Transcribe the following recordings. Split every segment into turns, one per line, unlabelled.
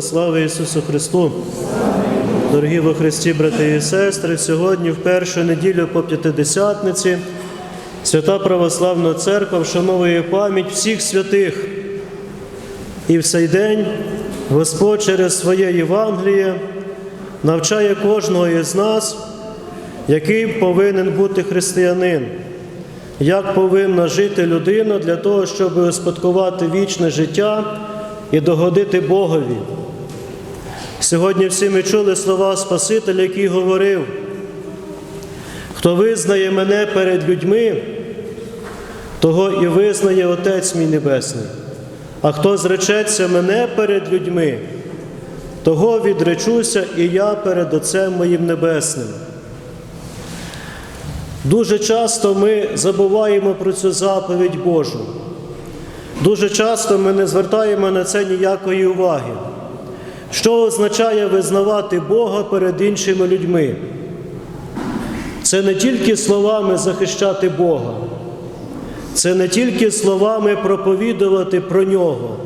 Слава Ісусу Христу! Дорогі во Христі, брати і сестри, сьогодні, в першу неділю по п'ятидесятниці, Свята Православна Церква вшановує пам'ять всіх святих. І в цей день Господь через своє Євангеліє навчає кожного із нас, який повинен бути християнин, як повинна жити людина для того, щоб успадкувати вічне життя і догодити Богові. Сьогодні всі ми чули слова Спасителя, який говорив, хто визнає мене перед людьми, того і визнає Отець мій Небесний. А хто зречеться мене перед людьми, того відречуся і я перед Отцем моїм Небесним. Дуже часто ми забуваємо про цю заповідь Божу. Дуже часто ми не звертаємо на це ніякої уваги. Що означає визнавати Бога перед іншими людьми? Це не тільки словами захищати Бога, це не тільки словами проповідувати про Нього,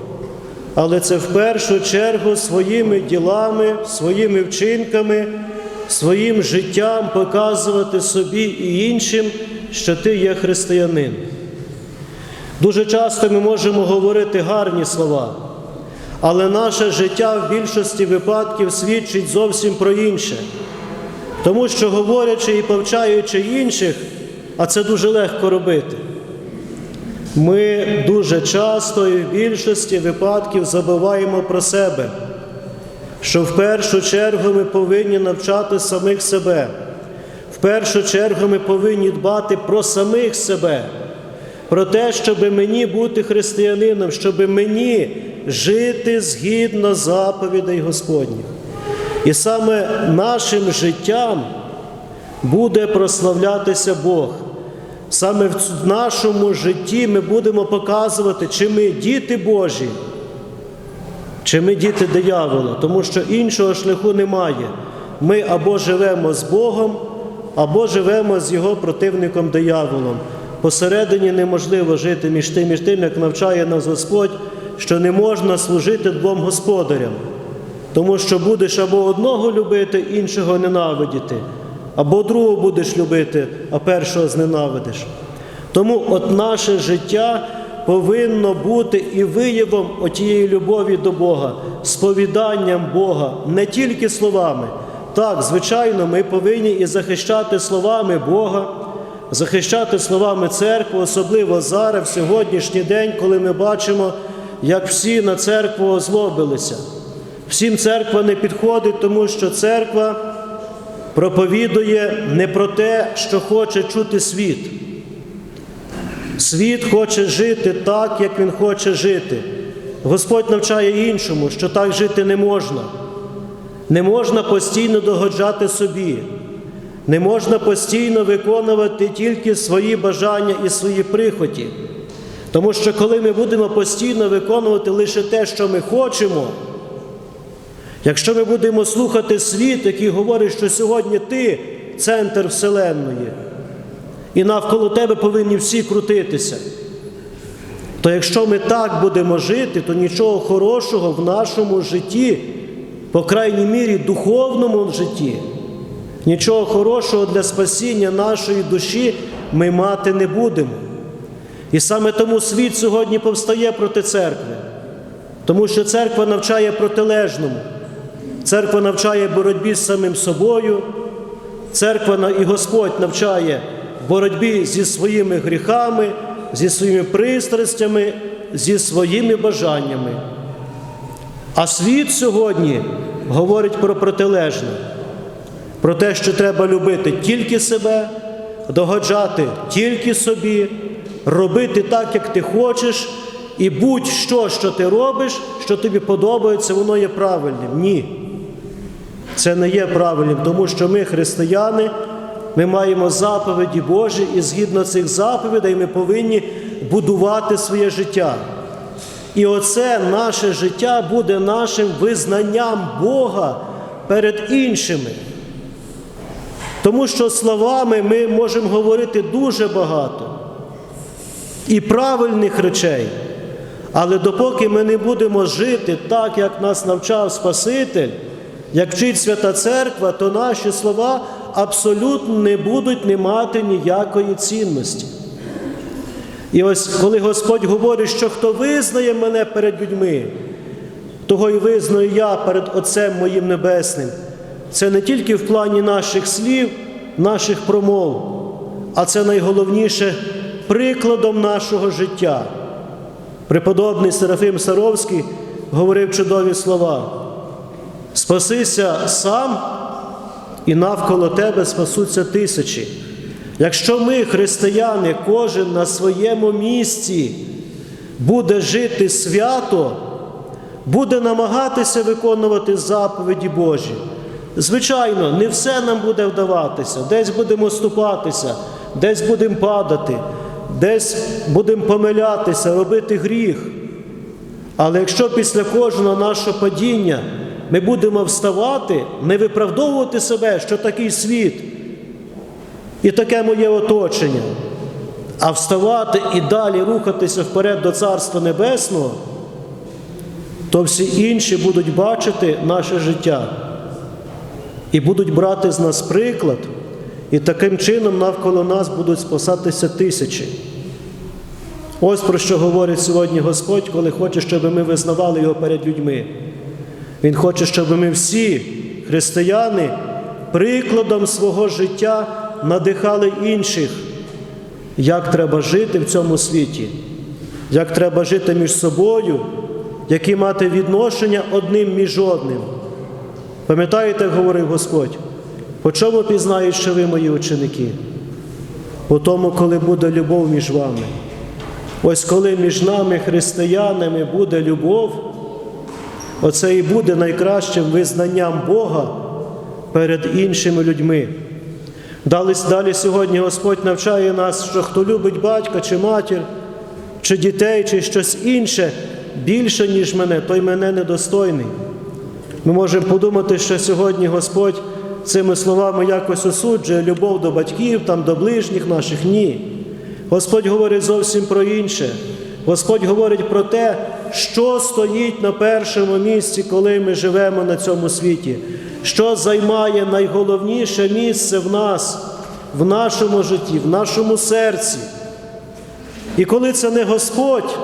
але це в першу чергу своїми ділами, своїми вчинками, своїм життям показувати собі і іншим, що ти є християнин. Дуже часто ми можемо говорити гарні слова, але наше життя в більшості випадків свідчить зовсім про інше. Тому що, говорячи і повчаючи інших, а це дуже легко робити, ми дуже часто і в більшості випадків забуваємо про себе, що в першу чергу ми повинні навчати самих себе, в першу чергу ми повинні дбати про самих себе про те, щоб мені бути християнином, щоб мені жити згідно заповідей Господніх. І саме нашим життям буде прославлятися Бог. Саме в нашому житті ми будемо показувати, чи ми діти Божі, чи ми діти диявола, тому що іншого шляху немає. Ми або живемо з Богом, або живемо з його противником дияволом. Посередині неможливо жити між тим, між тим, як навчає нас Господь, що не можна служити двом господарям, тому що будеш або одного любити, іншого ненавидіти, або другого будеш любити, а першого зненавидиш. Тому от наше життя повинно бути і виявом отієї любові до Бога, сповіданням Бога, не тільки словами. Так, звичайно, ми повинні і захищати словами Бога захищати словами церкви, особливо зараз, в сьогоднішній день, коли ми бачимо, як всі на церкву озлобилися. Всім церква не підходить, тому що церква проповідує не про те, що хоче чути світ. Світ хоче жити так, як він хоче жити. Господь навчає іншому, що так жити не можна. Не можна постійно догоджати собі. Не можна постійно виконувати тільки свої бажання і свої прихоті. Тому що коли ми будемо постійно виконувати лише те, що ми хочемо, якщо ми будемо слухати світ, який говорить, що сьогодні ти центр Вселенної, і навколо тебе повинні всі крутитися, то якщо ми так будемо жити, то нічого хорошого в нашому житті, по крайній мірі духовному житті, Нічого хорошого для спасіння нашої душі ми мати не будемо. І саме тому світ сьогодні повстає проти церкви, тому що церква навчає протилежному. Церква навчає боротьбі з самим собою, церква і Господь навчає боротьбі зі своїми гріхами, зі своїми пристрастями, зі своїми бажаннями. А світ сьогодні говорить про протилежне про те, що треба любити тільки себе, догоджати тільки собі, робити так, як ти хочеш, і будь-що, що ти робиш, що тобі подобається, воно є правильним. Ні. Це не є правильним, тому що ми, християни, ми маємо заповіді Божі, і згідно цих заповідей ми повинні будувати своє життя. І оце наше життя буде нашим визнанням Бога перед іншими. Тому що словами ми можемо говорити дуже багато і правильних речей. Але допоки ми не будемо жити так, як нас навчав Спаситель, як вчить Свята Церква, то наші слова абсолютно не будуть не мати ніякої цінності. І ось коли Господь говорить, що хто визнає мене перед людьми, того і визнаю я перед Отцем моїм Небесним. Це не тільки в плані наших слів, наших промов, а це найголовніше прикладом нашого життя. Преподобний Серафим Саровський говорив чудові слова: спасися сам, і навколо тебе спасуться тисячі. Якщо ми, християни, кожен на своєму місці буде жити свято, буде намагатися виконувати заповіді Божі. Звичайно, не все нам буде вдаватися, десь будемо ступатися, десь будемо падати, десь будемо помилятися, робити гріх. Але якщо після кожного нашого падіння ми будемо вставати, не виправдовувати себе, що такий світ і таке моє оточення, а вставати і далі рухатися вперед до Царства Небесного, то всі інші будуть бачити наше життя і будуть брати з нас приклад, і таким чином навколо нас будуть спасатися тисячі. Ось про що говорить сьогодні Господь, коли хоче, щоб ми визнавали Його перед людьми. Він хоче, щоб ми всі, християни, прикладом свого життя надихали інших, як треба жити в цьому світі, як треба жити між собою, які мати відношення одним між одним. Пам'ятаєте, говорив Господь, по чому пізнають, що ви мої ученики? По тому, коли буде любов між вами. Ось коли між нами, християнами, буде любов, оце і буде найкращим визнанням Бога перед іншими людьми. Далі, сьогодні Господь навчає нас, що хто любить батька чи матір, чи дітей, чи щось інше більше, ніж мене, той мене недостойний. Ми можемо подумати, що сьогодні Господь цими словами якось осуджує любов до батьків, там, до ближніх наших. Ні. Господь говорить зовсім про інше. Господь говорить про те, що стоїть на першому місці, коли ми живемо на цьому світі, що займає найголовніше місце в нас, в нашому житті, в нашому серці. І коли це не Господь,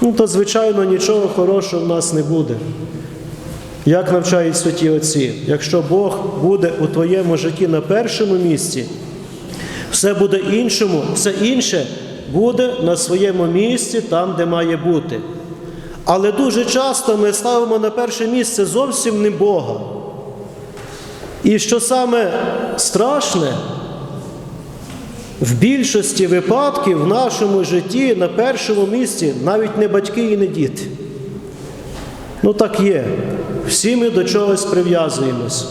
ну, то, звичайно, нічого хорошого в нас не буде. Як навчають святі Отці, якщо Бог буде у твоєму житті на першому місці, все буде іншому, все інше буде на своєму місці, там, де має бути. Але дуже часто ми ставимо на перше місце зовсім не Бога. І що саме страшне, в більшості випадків в нашому житті на першому місці навіть не батьки і не діти. Ну так є. Всі ми до чогось прив'язуємось,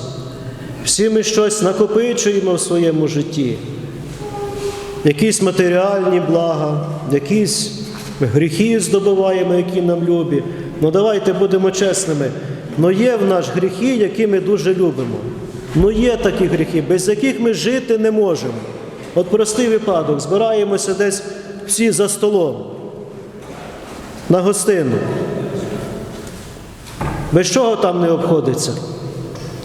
всі ми щось накопичуємо в своєму житті. Якісь матеріальні блага, якісь гріхи здобуваємо, які нам любі. Ну давайте будемо чесними. Ну є в нас гріхи, які ми дуже любимо. Ну є такі гріхи, без яких ми жити не можемо. От простий випадок, збираємося десь всі за столом на гостину. Без чого там не обходиться?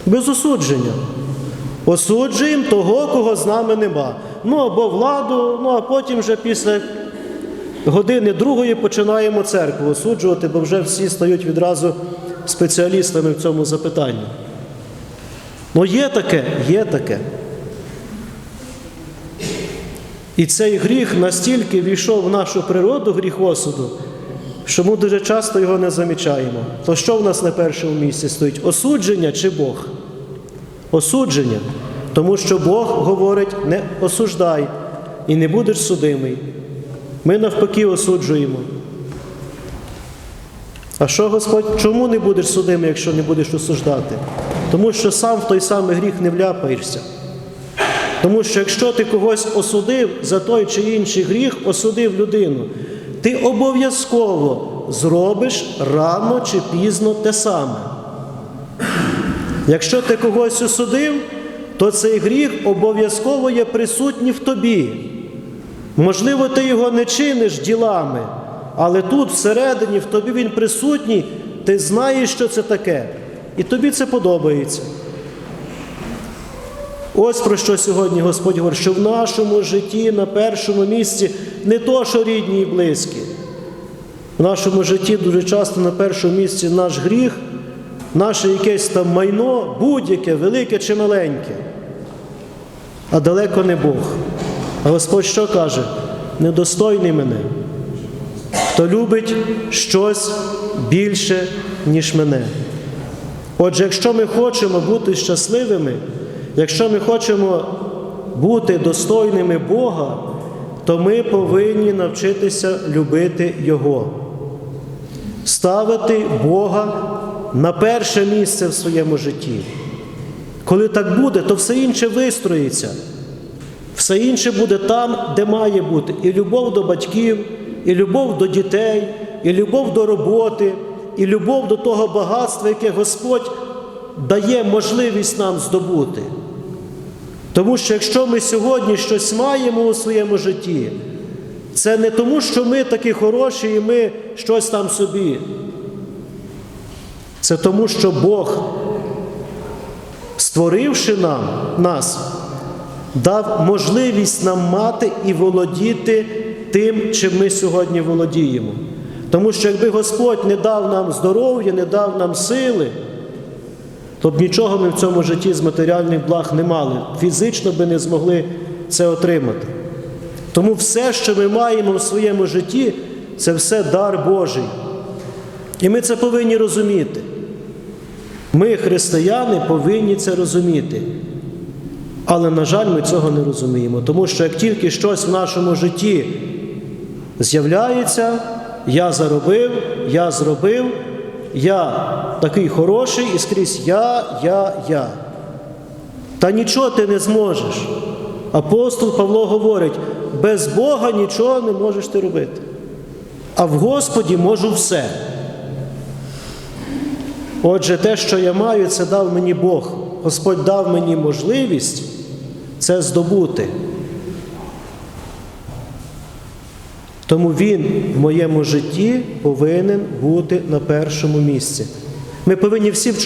Без осудження. Осуджуємо того, кого з нами нема. Ну або владу, ну а потім вже після години другої починаємо церкву осуджувати, бо вже всі стають відразу спеціалістами в цьому запитанні. Ну є таке, є таке. І цей гріх настільки війшов в нашу природу, гріх осуду, що ми дуже часто його не замічаємо. То що в нас на першому місці стоїть? Осудження чи Бог? Осудження. Тому що Бог говорить, не осуждай і не будеш судимий. Ми навпаки осуджуємо. А що Господь? Чому не будеш судимий, якщо не будеш осуждати? Тому що сам в той самий гріх не вляпаєшся. Тому що якщо ти когось осудив за той чи інший гріх, осудив людину, ти обов'язково зробиш рано чи пізно те саме. Якщо ти когось осудив, то цей гріх обов'язково є присутній в тобі. Можливо, ти його не чиниш ділами, але тут всередині в тобі він присутній, ти знаєш, що це таке, і тобі це подобається. Ось про що сьогодні Господь говорить, що в нашому житті на першому місці не то, що рідні і близькі. В нашому житті дуже часто на першому місці наш гріх, наше якесь там майно, будь-яке, велике чи маленьке, а далеко не Бог. А Господь що каже? Недостойний мене, хто любить щось більше, ніж мене. Отже, якщо ми хочемо бути щасливими, якщо ми хочемо бути достойними Бога, то ми повинні навчитися любити Його, ставити Бога на перше місце в своєму житті. Коли так буде, то все інше вистроїться. Все інше буде там, де має бути. І любов до батьків, і любов до дітей, і любов до роботи, і любов до того багатства, яке Господь дає можливість нам здобути. Тому що якщо ми сьогодні щось маємо у своєму житті, це не тому, що ми такі хороші і ми щось там собі. Це тому, що Бог, створивши нам, нас, дав можливість нам мати і володіти тим, чим ми сьогодні володіємо. Тому що якби Господь не дав нам здоров'я, не дав нам сили, то б нічого ми в цьому житті з матеріальних благ не мали. Фізично би не змогли це отримати. Тому все, що ми маємо в своєму житті, це все дар Божий. І ми це повинні розуміти. Ми, християни, повинні це розуміти. Але, на жаль, ми цього не розуміємо. Тому що як тільки щось в нашому житті з'являється, я заробив, я зробив, я такий хороший і скрізь я, я, я. Та нічого ти не зможеш. Апостол Павло говорить, без Бога нічого не можеш ти робити. А в Господі можу все. Отже, те, що я маю, це дав мені Бог. Господь дав мені можливість це здобути. Тому Він в моєму житті повинен бути на першому місці. Ми повинні всі в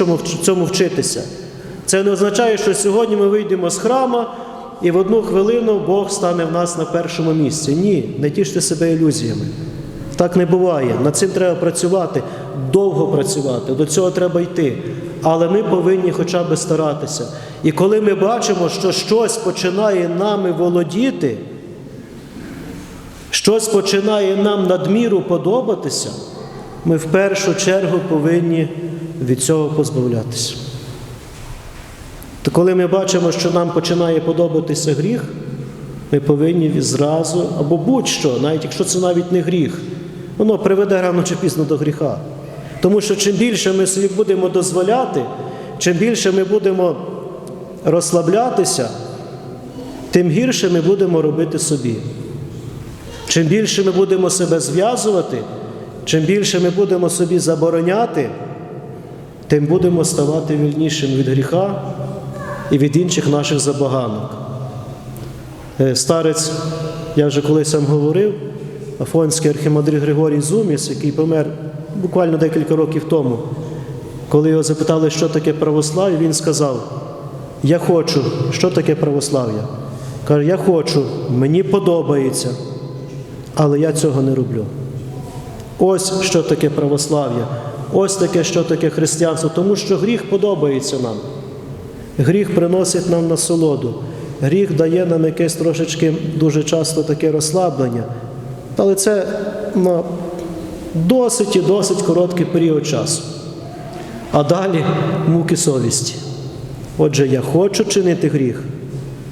цьому вчитися. Це не означає, що сьогодні ми вийдемо з храма і в одну хвилину Бог стане в нас на першому місці. Ні, не тіште себе ілюзіями. Так не буває. Над цим треба працювати, довго працювати, до цього треба йти. Але ми повинні хоча б старатися. І коли ми бачимо, що щось починає нами володіти, щось починає нам надміру подобатися, ми в першу чергу повинні від цього позбавлятися. То коли ми бачимо, що нам починає подобатися гріх, ми повинні зразу, або будь-що, навіть якщо це навіть не гріх, воно приведе рано чи пізно до гріха. Тому що чим більше ми собі будемо дозволяти, чим більше ми будемо розслаблятися, тим гірше ми будемо робити собі. Чим більше ми будемо себе зв'язувати, чим більше ми будемо собі забороняти, тим будемо ставати вільнішим від гріха і від інших наших забаганок. Е, Старець, я вже колись вам говорив, Афонський архімандрит Григорій Зуміс, який помер буквально декілька років тому, коли його запитали, що таке православ'я, він сказав: Я хочу, що таке православ'я? Каже, я хочу, мені подобається, але я цього не роблю. Ось що таке православ'я, ось таке, що таке християнство, тому що гріх подобається нам. Гріх приносить нам насолоду. Гріх дає нам якесь трошечки дуже часто таке розслаблення. Але це на досить і досить короткий період часу. А далі муки совісті. Отже, я хочу чинити гріх,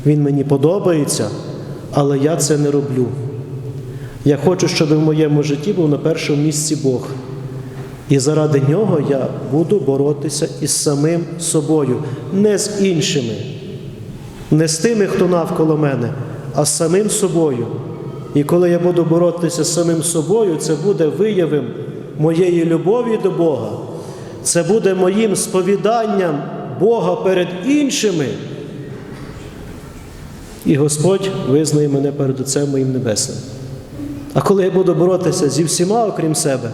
він мені подобається, але я це не роблю. Я хочу, щоб в моєму житті був на першому місці Бог. І заради нього я буду боротися із самим собою, не з іншими, не з тими, хто навколо мене, а з самим собою. І коли я буду боротися з самим собою, це буде виявом моєї любові до Бога. Це буде моїм сповіданням Бога перед іншими. І Господь визнає мене перед Отцем моїм Небесним. А коли я буду боротися зі всіма, окрім себе,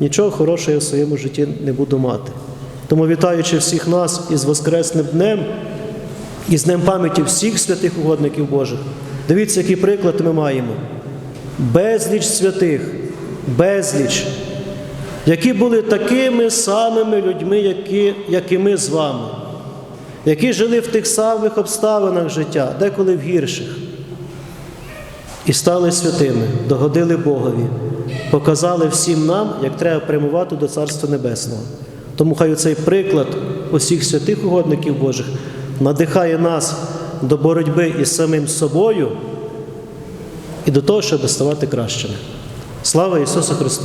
нічого хорошого я в своєму житті не буду мати. Тому вітаючи всіх нас із Воскресним днем і з Днем пам'яті всіх святих угодників Божих, дивіться, який приклад ми маємо. Безліч святих, безліч, які були такими самими людьми, які, як і ми з вами, які жили в тих самих обставинах життя, деколи в гірших. І стали святими, догодили Богові, показали всім нам, як треба прямувати до Царства Небесного. Тому хай цей приклад усіх святих угодників Божих надихає нас до боротьби із самим собою і до того, щоб ставати кращими. Слава Ісусу Христу!